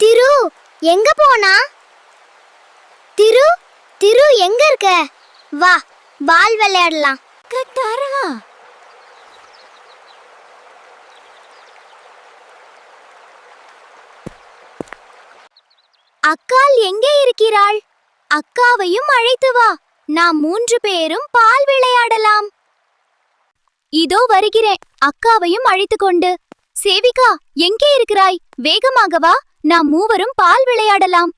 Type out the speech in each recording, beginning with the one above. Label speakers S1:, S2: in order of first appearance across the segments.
S1: திரு எங்க போனா? திரு திரு எங்க இருக்க? வா பால் விளையாடலாம்.
S2: கட்டாரா
S1: அக்காள் எங்கே இருக்கிறாள்? அக்காவையும் அழைத்து வா. நாம் மூன்று பேரும் பால் விளையாடலாம். இதோ வருகிறேன். அக்காவையும் அழைத்து கொண்டு சேவிகா எங்கே இருக்கிறாய்? வேகமாக வா. நாம் மூவரும் பால் விளையாடலாம்.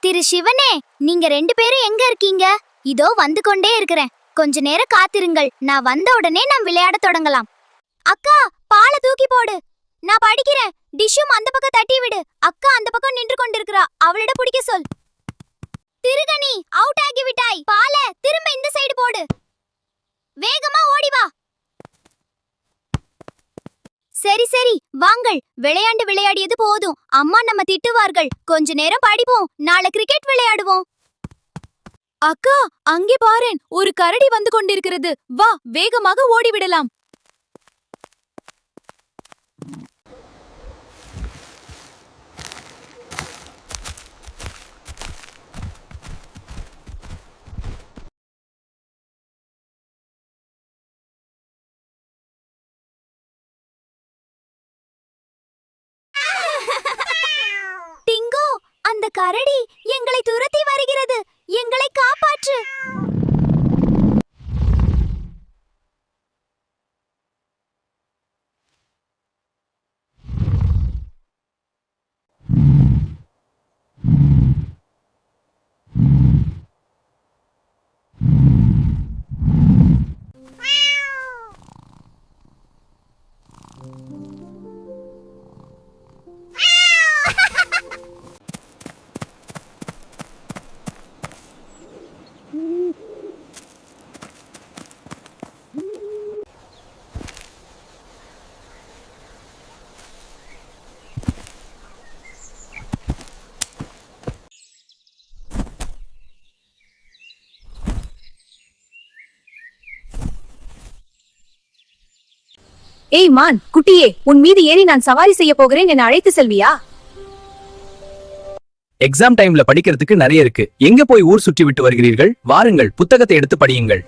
S1: திரு சிவனே நீங்க ரெண்டு பேரும் எங்க இருக்கீங்க? இதோ வந்து கொண்டே இருக்கிறேன். கொஞ்ச நேரம் காத்திருங்கள். நான் வந்த உடனே நாம் விளையாட தொடங்கலாம். அக்கா பாலை தூக்கி போடு. நான் படிக்கிறேன். டிஷ்ஷும் அந்த பக்கம் தட்டி விடு. அக்கா அந்த பக்கம் நின்று கொண்டிருக்கிறா. அவளிட பிடிக்க சொல். திருகணி அவுட் ஆகி விட்டாய். பால திரும்ப இந்த சைடு போடு. வேகமா ஓடி வா சரி சரி வாங்கள். விளையாண்டு விளையாடியது போதும். அம்மா நம்ம திட்டுவார்கள். கொஞ்ச நேரம் படிப்போம். நாளை கிரிக்கெட் விளையாடுவோம்.
S2: அக்கா அங்கே பாரேன். ஒரு கரடி வந்து கொண்டிருக்கிறது. வா வேகமாக ஓடிவிடலாம்.
S1: அந்த கரடி எங்களை துரத்தி வருகிறது. எங்களை காப்பாற்று
S2: ஏய் மான் குட்டியே உன் மீது ஏறி நான் சவாரி செய்ய போகிறேன் என்னை அழைத்து செல்வியா?
S3: எக்ஸாம் டைம்ல படிக்கிறதுக்கு நிறைய இருக்கு. எங்க போய் ஊர் சுற்றி விட்டு வருகிறீர்கள்? வாருங்கள் புத்தகத்தை எடுத்து படியுங்கள்.